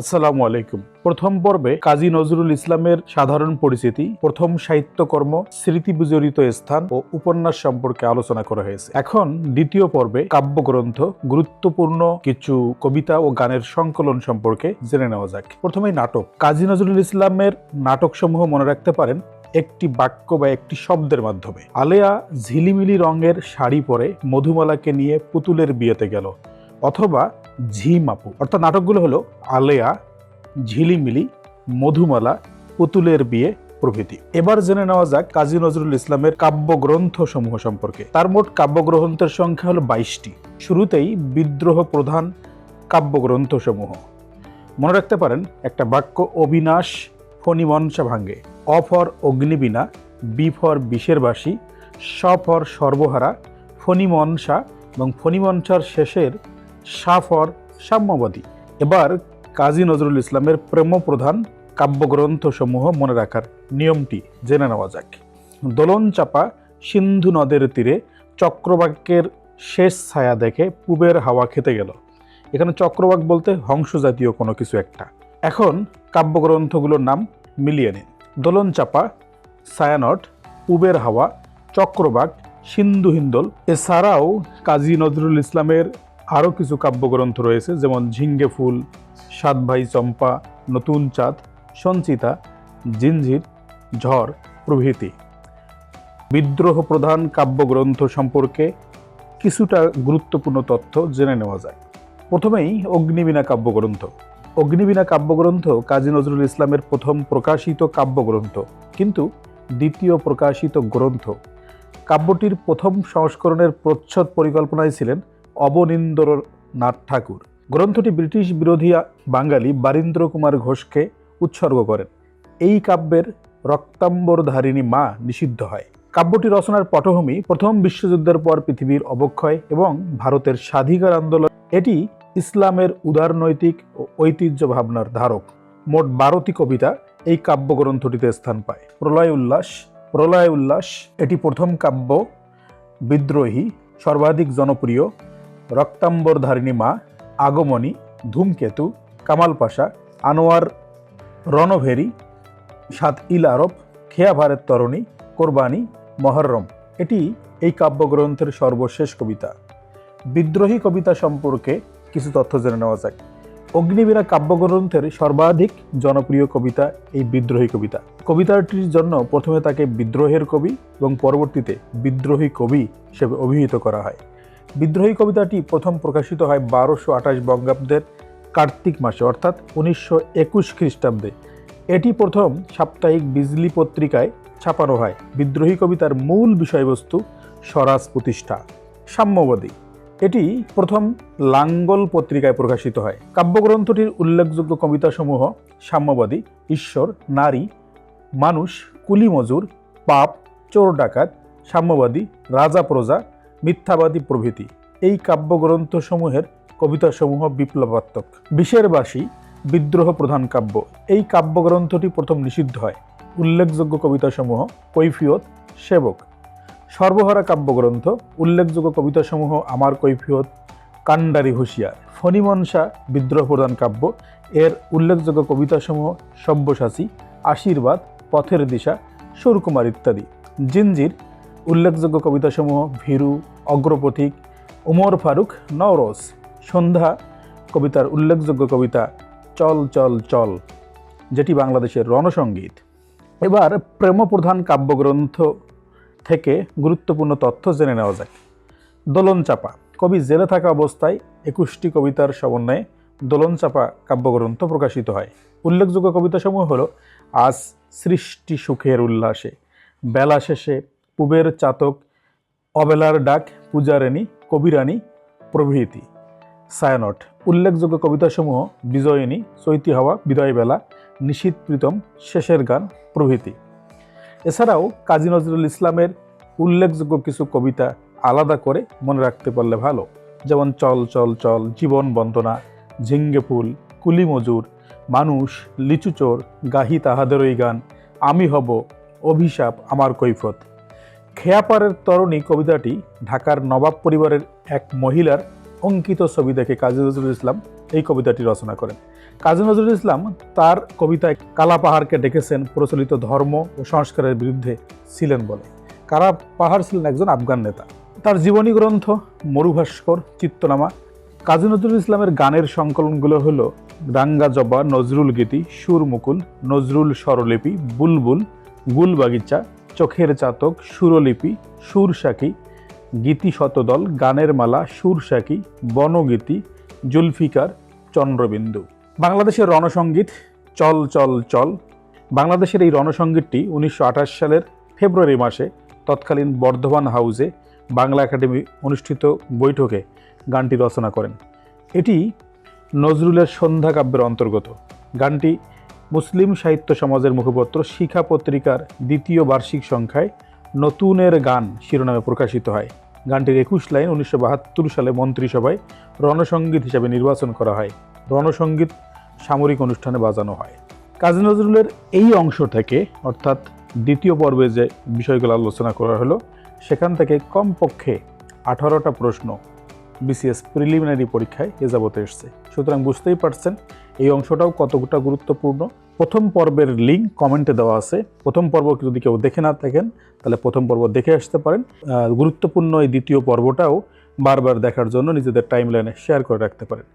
আসসালামু আলাইকুম। প্রথম পর্বে কাজী নজরুল ইসলামের সাধারণ পরিচিতি, প্রথম সাহিত্যকর্ম স্মৃতি বিজড়িত স্থান ও উপন্যাস সম্পর্কে আলোচনা করা হয়েছে। এখন দ্বিতীয় পর্বে কাব্যগ্রন্থ, গুরুত্বপূর্ণ কিছু কবিতা ও গানের সংকলন সম্পর্কে জেনে নেওয়া যাক। প্রথমেই নাটক। কাজী নজরুল ইসলামের নাটকসমূহ মনে রাখতে পারেন একটি বাক্য বা একটি শব্দের মাধ্যমে। আলেয়া ঝিলিমিলি রঙের শাড়ি পরে মধুমালাকে নিয়ে পুতুলের বিয়েতে গেল, অথবা ঝিমাপু। অর্থাৎ নাটকগুলো হলো আলেয়া, ঝিলিমিলি, মধুমালা, পুতুলের বিয়ে প্রভৃতি। এবার জেনে নেওয়া যাক কাজী নজরুল ইসলামের কাব্যগ্রন্থ সমূহ সম্পর্কে। তার মোট কাব্যগ্রন্থের সংখ্যা হলো বাইশটি। শুরুতেই বিদ্রোহ প্রধান কাব্যগ্রন্থ সমূহ। মনে রাখতে পারেন, একটা বাক্য অবিনাশ ফণিমনসা ভাঙ্গে অ ফর অগ্নিবীণা, বি ফর বিষের বাসী, স ফর সর্বহারা ফণিমনসা এবং ফণিমনসার শেষের সা ফর সাম্যবাদী। এবার কাজী নজরুল ইসলামের প্রেম প্রধান কাব্যগ্রন্থ সমূহ মনে রাখার নিয়মটি জেনে নেওয়া যাক। দোলন চাপা, সিন্ধু নদের তীরে চক্রবাক্যের শেষ ছায়া দেখে পূবের হাওয়া খেতে গেল। এখানে চক্রবাক বলতে হংস জাতীয় কোনো কিছু একটা। এখন কাব্যগ্রন্থগুলোর নাম মিলিয়ে নিন। দোলন চাপা সায়ানট পূবের হাওয়া, চক্রবাক, সিন্ধু হিন্দল, এছাড়াও কাজী নজরুল ইসলামের আরও কিছু কাব্যগ্রন্থ রয়েছে, যেমন ঝিঙ্গে ফুল, সাত ভাই চম্পা, নতুন চাঁদ, সঞ্চিতা, জিঞ্জির, ঝড়, প্রভৃতি। বিদ্রোহ প্রধান কাব্যগ্রন্থ সম্পর্কে কিছুটা গুরুত্বপূর্ণ তথ্য জেনে নেওয়া যায়। প্রথমেই অগ্নিবীণা কাব্যগ্রন্থ। অগ্নিবীণা কাব্যগ্রন্থ কাজী নজরুল ইসলামের প্রথম প্রকাশিত কাব্যগ্রন্থ, কিন্তু দ্বিতীয় প্রকাশিত গ্রন্থ। কাব্যটির প্রথম সংস্করণের প্রচ্ছদ পরিকল্পনায় ছিলেন অবনীন্দ্রনাথ ঠাকুর। গ্রন্থটি ব্রিটিশ বিরোধী বাঙালি বারীন্দ্র কুমার ঘোষকে উৎসর্গ করেন। এই কাব্যের রক্তাম্বরধারিণী মা নিষিদ্ধ হয়। কাব্যটি রচনার পটভূমি প্রথম বিশ্বযুদ্ধের পর পৃথিবীর অবক্ষয় এবং ভারতের স্বাধিকার আন্দোলন। এটি ইসলামের উদারনৈতিক ও ঐতিহ্য ভাবনার ধারক। মোট বারোটি কবিতা এই কাব্যগ্রন্থটিতে স্থান পায়। প্রলয় উল্লাস প্রলয় উল্লাস, এটি প্রথম কাব্য, বিদ্রোহী, সর্বাধিক জনপ্রিয় রক্তাম্বরধারিণী মা, আগমনী, ধূমকেতু কামাল পাশা আনোয়ার রণভেরি, সাত ইল আরব, খেয়া ভারের তরণী, কোরবানি, মহরম। এটি এই কাব্যগ্রন্থের সর্বশেষ কবিতা। বিদ্রোহী কবিতা সম্পর্কে কিছু তথ্য জেনে নেওয়া যাক। অগ্নিবীরা কাব্যগ্রন্থের সর্বাধিক জনপ্রিয় কবিতা এই বিদ্রোহী কবিতা। কবিতাটির জন্য প্রথমে তাকে বিদ্রোহের কবি এবং পরবর্তীতে বিদ্রোহী কবি হিসেবে অভিহিত করা হয়। বিদ্রোহী কবিতাটি প্রথম প্রকাশিত হয় বারোশো আঠাশ বঙ্গাব্দের কার্তিক মাসে, অর্থাৎ উনিশশো একুশ খ্রিস্টাব্দে। এটি প্রথম সাপ্তাহিক বিজলি পত্রিকায় ছাপানো হয়। বিদ্রোহী কবিতার মূল বিষয়বস্তু স্বরাজ প্রতিষ্ঠা, সাম্যবাদী। এটি প্রথম লাঙ্গল পত্রিকায় প্রকাশিত হয়। কাব্যগ্রন্থটির উল্লেখযোগ্য কবিতাসমূহ সাম্যবাদী, ঈশ্বর, নারী, মানুষ কুলি মজুর পাপ, চোর ডাকাত, সাম্যবাদী, রাজা প্রজা মিথ্যাবাদী প্রভৃতি। এই কাব্যগ্রন্থসমূহের কবিতাসমূহ বিপ্লবাত্মক। বিষেরবাসী বিদ্রোহ প্রধান কাব্য। এই কাব্যগ্রন্থটি প্রথম নিষিদ্ধ হয়। উল্লেখযোগ্য কবিতাসমূহ কৈফিয়ত, সেবক। সর্বহারা কাব্যগ্রন্থ, উল্লেখযোগ্য কবিতাসমূহ আমার কৈফিয়ত কান্ডারি হুঁশিয়ার। ফণিমনসা, বিদ্রোহ প্রধান কাব্য। এর উল্লেখযোগ্য কবিতাসমূহ সব্যসাচী, আশীর্বাদ, পথের দিশা, সুরকুমার ইত্যাদি। জিঞ্জির উল্লেখযোগ্য কবিতাসমূহ ভীরু, অগ্রপথিক, উমর ফারুক, নওরোজ। সন্ধ্যা, কবিতার উল্লেখযোগ্য কবিতা চল চল চল, যেটি বাংলাদেশের রণসঙ্গীত এবার প্রেমপ্রধান কাব্যগ্রন্থ থেকে গুরুত্বপূর্ণ তথ্য জেনে নেওয়া যাক। দোলন চাপা, কবি জেলে থাকা অবস্থায় একুশটি কবিতার সমন্বয়ে দোলন চাপা কাব্যগ্রন্থ প্রকাশিত হয়। উল্লেখযোগ্য কবিতাসমূহ হল, আজ সৃষ্টি সুখের উল্লাসে, বেলা শেষে পুবের চাতক অবেলার ডাক, পূজারানী, কবিরানী, প্রভৃতি। সায়ানট, উল্লেখযোগ্য কবিতাসমূহ বিজয়িনী, চৈতি হাওয়া বিদয়বেলা নিশীত প্রীতম, শেষের গান, প্রভৃতি। এছাড়াও কাজী নজরুল ইসলামের উল্লেখযোগ্য কিছু কবিতা আলাদা করে মনে রাখতে পারলে ভালো। যেমন চল চল চল, জীবন বন্দনা, ঝিঙ্গে ফুল, কুলি মজুর, মানুষ লিচুচোর গাহি তাহাদেরই গান, আমি হব অভিশাপ আমার কৈফত। খেয়াপাড়ের তরণী কবিতাটি ঢাকার নবাব পরিবারের এক মহিলার অঙ্কিত ছবি দেখে কাজী নজরুল ইসলাম এই কবিতাটি রচনা করেন। কাজী নজরুল ইসলাম তার কবিতায় কালা পাহাড়কে ডেকেছেন প্রচলিত ধর্ম ও সংস্কারের বিরুদ্ধে ছিলেন বলে। কালা পাহাড় ছিলেন একজন আফগান নেতা। তার জীবনী গ্রন্থ মরুভাস্কর চিত্তনামা কাজী নজরুল ইসলামের গানের সংকলনগুলো হলো রাঙ্গা জবা, নজরুল গীতি সুর মুকুল নজরুল স্বরলিপি, বুলবুল, গুলবাগিচা চোখের চাতক, সুরলিপি, সুরসাকি গীতি শতদল গানের মালা, সুরসাকি, বনগীতি, জুলফিকার, চন্দ্রবিন্দু। বাংলাদেশের রণসঙ্গীত, চল চল চল। বাংলাদেশের এই রণসঙ্গীতটি উনিশশো আঠাশ সালের ফেব্রুয়ারি মাসে তৎকালীন বর্ধমান হাউসে বাংলা একাডেমি অনুষ্ঠিত বৈঠকে গানটি রচনা করেন। এটি নজরুলের সন্ধ্যা কাব্যের অন্তর্গত। গানটি মুসলিম সাহিত্য সমাজের মুখপত্র শিখা পত্রিকার দ্বিতীয় বার্ষিক সংখ্যায় নতুনের গান শিরোনামে প্রকাশিত হয়। গানটির একুশ লাইন উনিশশো বাহাত্তর সালে মন্ত্রিসভায় রণসঙ্গীত হিসাবে নির্বাচন করা হয়। রণসঙ্গীত সামরিক অনুষ্ঠানে বাজানো হয়। কাজী নজরুলের এই অংশ থেকে, অর্থাৎ দ্বিতীয় পর্বে যে বিষয়গুলো আলোচনা করা হলো, সেখান থেকে কমপক্ষে আঠারোটা প্রশ্ন বিসিএস প্রিলিমিনারি পরীক্ষায় এ যাবতে এসছে। সুতরাং বুঝতেই পারছেন, এই অংশটাও কতটা গুরুত্বপূর্ণ। প্রথম পর্বের লিঙ্ক কমেন্টে দেওয়া আছে। প্রথম পর্ব যদি কেউ দেখে না থাকেন, তাহলে প্রথম পর্ব দেখে আসতে পারেন। গুরুত্বপূর্ণ এই দ্বিতীয় পর্বটাও বারবার দেখার জন্য নিজেদের টাইম লাইনে শেয়ার করে রাখতে পারেন।